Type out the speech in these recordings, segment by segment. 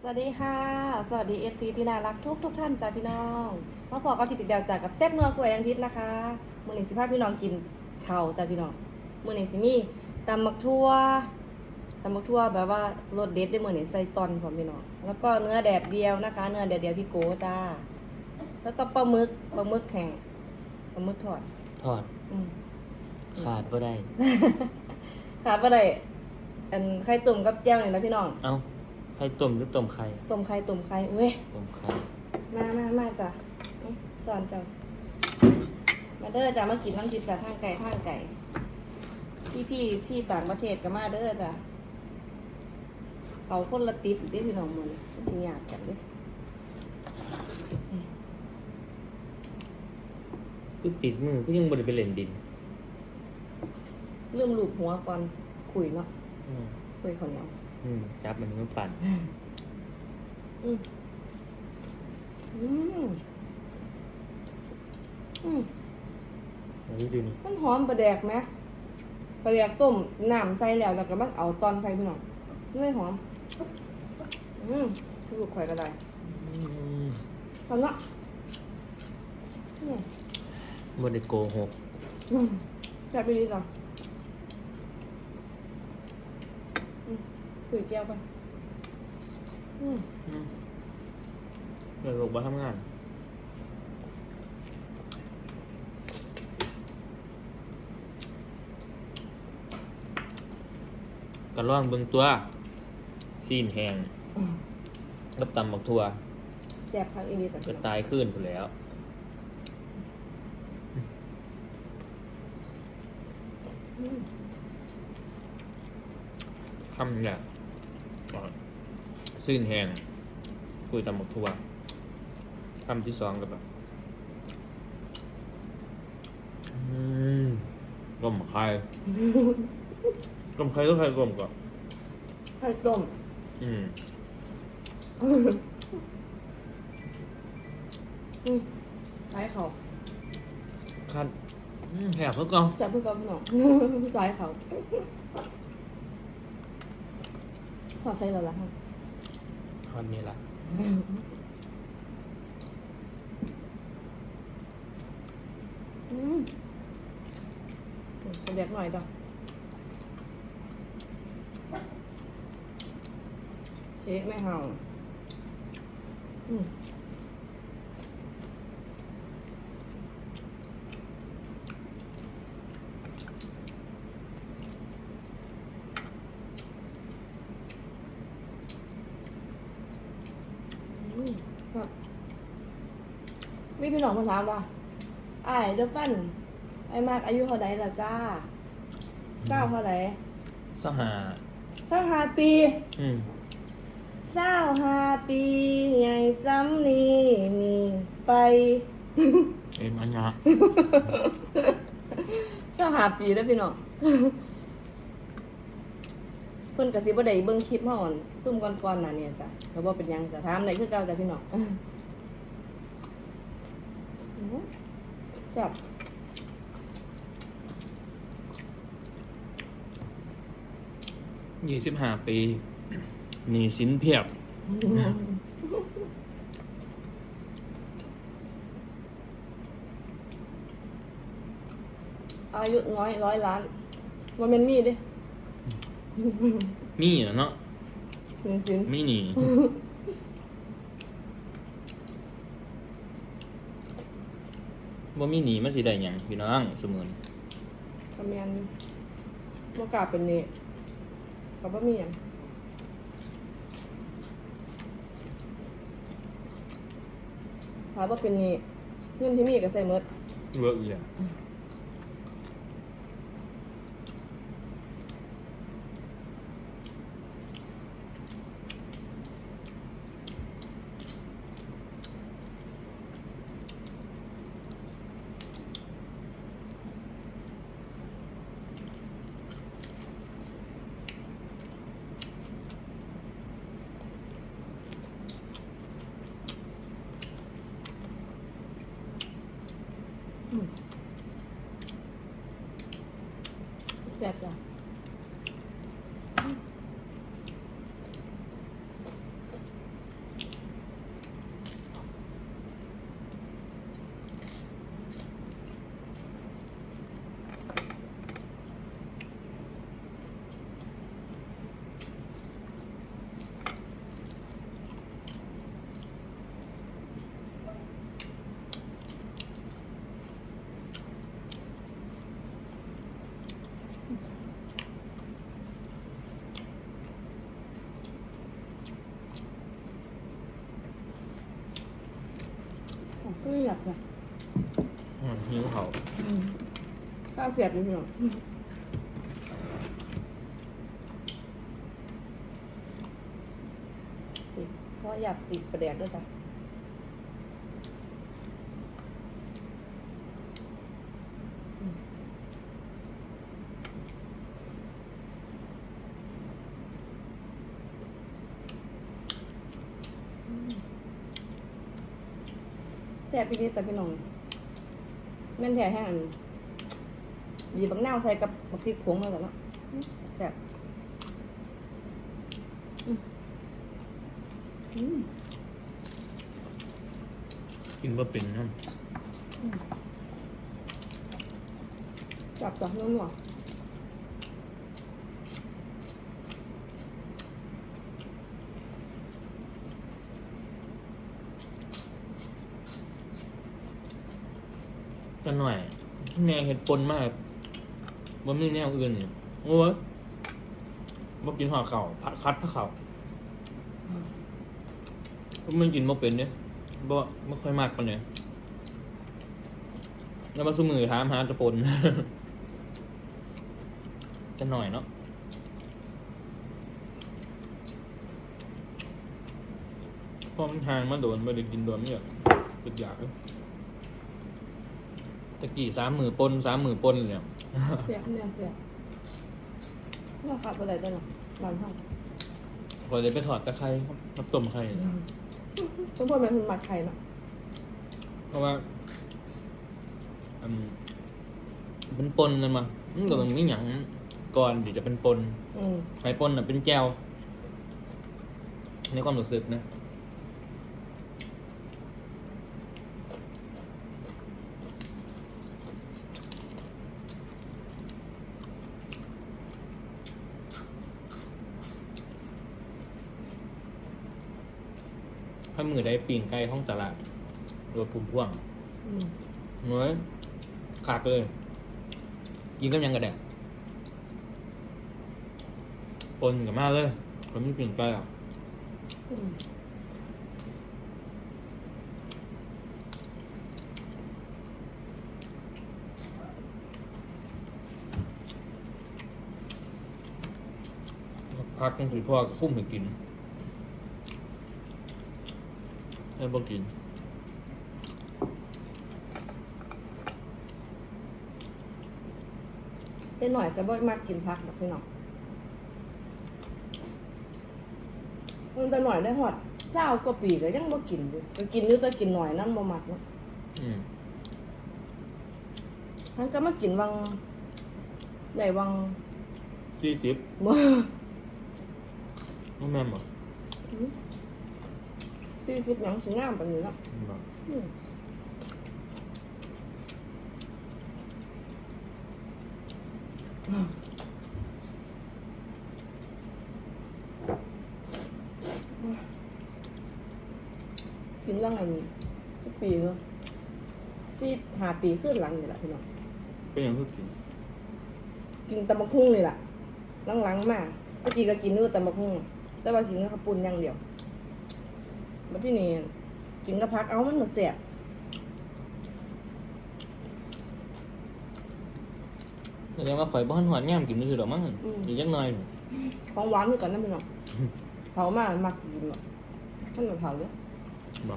สวัสดีค่ะ สวัสดี FC ที่น่ารักทุกทุกท่านจ้าพี่น้องมาพอกับทิพย์อีกเดียวจากกับเซฟเนื้อกล้วยดังทิพย์นะคะมือหนึ่งสิพาพี่น้องกินข้าวจ้าพี่น้องมือหนึ่งสิมีตำมักทั่วตำมักทั่วแบบว่ารสเด็ดได้มือหนึ่งใส่ตอนผมพี่น้องแล้วก็เนื้อแดดเดียวนะคะ เนื้อแดดเดียวพี่โก้จ้า แล้วก็ปลาหมึกปลาหมึกแข็งปลาหมึกทอดทอดอืมขาดบ่ได้ขาดบ่ได้อันไข่ตุ่มกับแจ่วนี่นะพี่น้อง เอ้า ไข่ต้มหรือต้มไข่ต้มไข่ต้มไข่เว้ย ต้มไข่มามามาจ้ะอื้อสอนเจ้ามาเด้อจ้ะมากินน้ำจิบจากทางไก่ทางไก่ พี่พี่ๆที่ต่างประเทศก็มาเด้อจ้ะเขาคนละติบที่พี่น้องมือนี่มันสิยากกันเด้อคือติดมือก็ยังบ่ได้ไปเล่นดิน เริ่มลูบหัวก่อนคุยเนาะอืมคุยคนเนาะ อืมจับมันมันปั่น อืมอืมอืมใส่ดูนี่มันหอมปลาแดกไหมปลาแดกต้มน้ำใส่แล้วแล้วก็มันเอาตอนใส่พี่น้องเลยหอม อืมลูกข่อยก็ได้อืมตอนเนาะอืมบ่ได้โกหกอืมจับไปดีจ้ะอืม คุยแก้วไปอืมอืมเดี๋ยวลูกบ่ทำงานก็ลองเบิ่งตัวซีนแห้งกับตำบักทั่วแซ่บพักอีนีจ้ะก็ตายขึ้นไปแล้ว คำเนี่ย ซีนแห้งคุยตำบักทั่วคำที่สองก็แบบอืมกลมไข่กลมไข่ก็ไข่กลมก่อนไข่ต้มอืมอืมสายเขาคันอืมแหบเพื่อก่อนจับเพื่อนกับพี่น้องสายเขาพอใส่แล้วล่ะครั มันนี้ละอืมเป็นเด็กหน่อยจ้ะเชฟไม่ห่าอืมอืมครับ มีพี่น้องมาถามว่าไอ้ายเดอะฟันไอ้มากอายุเท่าไดล่ะจ้าเศร้าเท่าไดสหาเศร้าห้าปีอืมเศร้าห้าปีใหญ่ซ้ำนี่มีไป เอ็มอันยะเศร้าห้าปีแล้วพี่น้องเพิ่นกะสิบ่ได้เบิ่งคลิปเฮาอ่อนซุ่มก่อนๆน่ะเนี่ยจ้ะแล้วบ่เป็นหยังจะถามได้คือเก่าจ้ะพี่น้อง อื้อหือจับยี่สิบห้าปีหนีสินเพียบ อายุน้อยร้อยล้านว่าเป็นมีดเด้มีเหรอเนาะเงินสินมีหนี ว่ามีหนีมาสิได้หยังพี่น้องสมุนทำงานเมื่อกล้าเป็นเนเขาบ่มีหยังถามว่าเป็นเนเงินที่มีก็ใส่หมดเวิร์กเลยแซ่บจ้ะ บค่ะ อืมหิวเขา ข้าเสียบอยู่พี่น้องสิเพราะอยากสิประเดี๋ยวด้วยจ้ะแซ่บพี่นิดจ้ะพี่น้องแม่นแท้แห้งอัน บีบบักนาวใส่กับบักพริกผงมาก่อนเนาะอืมแซ่บอืมอืมกินว่าเป็นนะจับจับนุ่มหรอจะหน่อยแนวเห็ดปนมาก ว่ามีแนวอื่นเนี่ยโอ้ยบ่กินห่อเข่าผัดคัดผักเข่ามันกินบ่เป็นเนี่ยบ่ไม่ค่อยมากปานเนี่ยแล้วมาสู้มือถามหาตะปนจะหน่อยเนาะเพราะมันทางมาโดนไม่ได้กินโดนไม่อยากเป็นอยากตะกี้สามมือปนสามมือปนเลยเนี่ย เสียบเนี่ยเสียบเราขับไปไหนได้หรอร้านห้องพอเลยไปถอดตะไคร้มาต้มไข่ทุกคนเป็นคนหมักไข่เนาะเพราะว่าอืมเป็นปนนั่นมามันก็มันมีหยังก่อนที่จะเป็นปนอืมไข่ปนน่ะเป็นแก้วในความรู้สึกนะ มือได้ปีงไก่ห้องตลาดรถพุ่มพ่วงอืมเฮ้ยขาดเลยกินก็ยังกระแดกปนกับมากเลยผมไม่เปลี่ยนไปอะอืมพักต้องถือพ่อคุ้มให้กิน ให้บ่กินแต่หน่อยจะบ่มักกินผักแบบพี่น้องมันแต่หน่อยได้หอดเศร้ากว่าปีก็ยังบ่กินอยู่ก็กินอยู่แต่กินหน่อยนั่นบ่มักเนาะอืมมันก็มากินวังใหญ่วังสี่สิบบ่ไม่แม่นบ่ สี่สิบหยังสิงามปานนี้เนาะบ่อืมกินว่างอันสักปีเนาะสิบห้าปีขึ้นหลังนี่แหละพี่น้องเป็นอย่างคือกินกินตำบักหุ่งนี่แหละหลังๆมาเมื่อกี้ก็กินนู่นตำบักหุ่งแต่ว่ากินกับข้าวปุ้นอย่างเดียว มาที่นี่กินกับพักเอามันหมดเสียแสดงว่าข่อยบ้านหอดย่ามกินนี่คือดอกมั้งอีกจักหน่อยของหวานคือกันนะพี่น้องเผามามักกินหรอกท่านมาเผาเลยบ่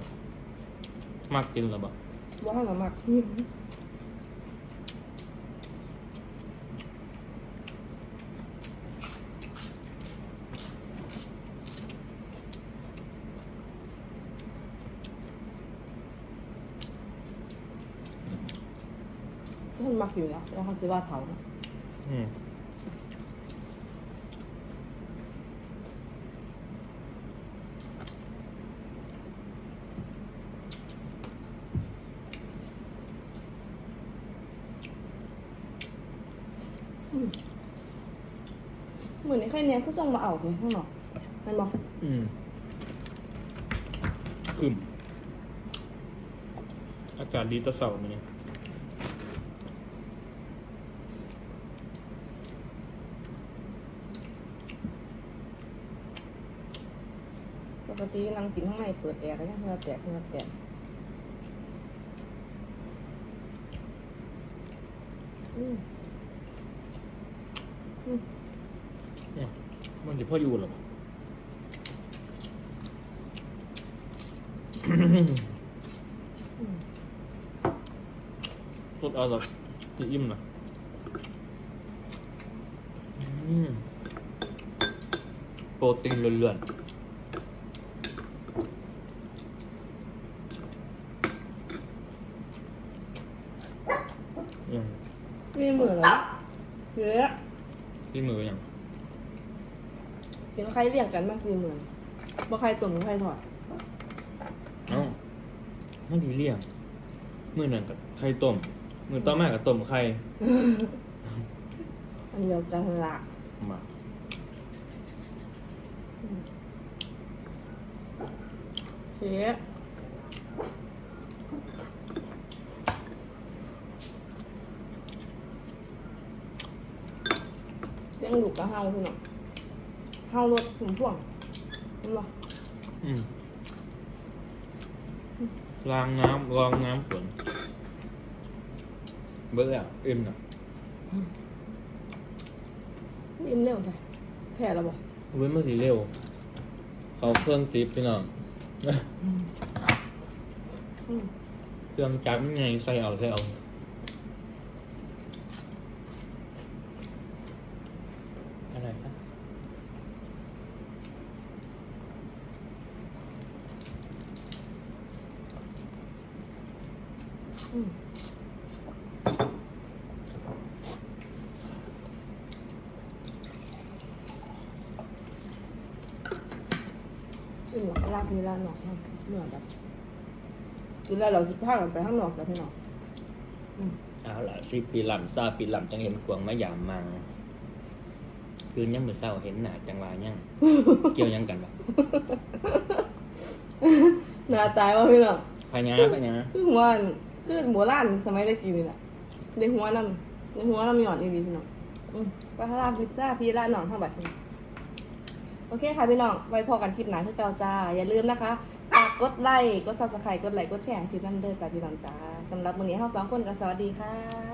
มักกินหรือบ่ว่าท่านมามัก ท่านมักอยู่แล้วแล้วเขาจะว่าเผานะอืมเหมือนในไข่เนี้ยก็ส่งมาเอาเลยข้างนอกมันบอกอืมขึ้นอากาศดีแตะเสาร์มื้อนี้ ปกตินั่งกินข้างในเปิดแอร์ก็ยังเหงื่อแตกเหงื่อแตกอืมมันจะพ่ออยู่หรอ อืสดเอาหรอจะอิ่มนะโปรตีนเลื่อนๆ อืมสี่หมื่นแล้วเยอะที่มืออย่างเห็นใครเรียกกันมาสี่หมื่นบ่ใครตุ่มบ่ใครถอดเอ้ามันทีเลี่ยงมือหนึ่งกับไข่ต้ม มือต่อมากับต้มไข่อันเดียวกันละมาเชฟ ยงลูกกับเฮาพี่น้องเฮารถถุงพ่วงเห็นบ่อืมล้างน้ำรองน้ำฝนเบื่อแล้วเอ็มน่ะอิ่มเร็วแท้แพ้แล้วบ่เว้นมาสีเร็ว เขาเครื่องติปพี่น้องอืมเครื่องจักรมันไงใส่เอาใส่เอาอะไรครับ อืม อิ่มหรอกลาบมีลาบหนอกเนาะเหนื่อยแบบกินแล้วเราสิพากันไปข้างนอกจ้ะพี่น้องอืมเอาล่ะสิปีลำซาปีลำจังเห็นกวางมะยามมังคืนยังมือเศร้าเห็นหนาจังหวายังเกี่ยวยังกันปะหน้าตายว่าพี่น้องพญาพญาคือหัวอันคือโบราณสมัยตะกี้นี่แหละในหัวน้ำในหัวน้ำหยอดนี่ดีพี่น้องอืมไปข้างล่างพี่ล่าพี่ล่าหนองทางบัตร โอเคค่ะพี่น้อง ไว้พอกันคลิปหน้าที่เก่าจ้า อย่าลืมนะคะฝากกดไลค์ กดซับสไครต์กดไลค์ กดแชร์คลิปนันเดอจ้าพี่น้องจ้าสำหรับวันนี้เราสองคนก็สวัสดีค่ะ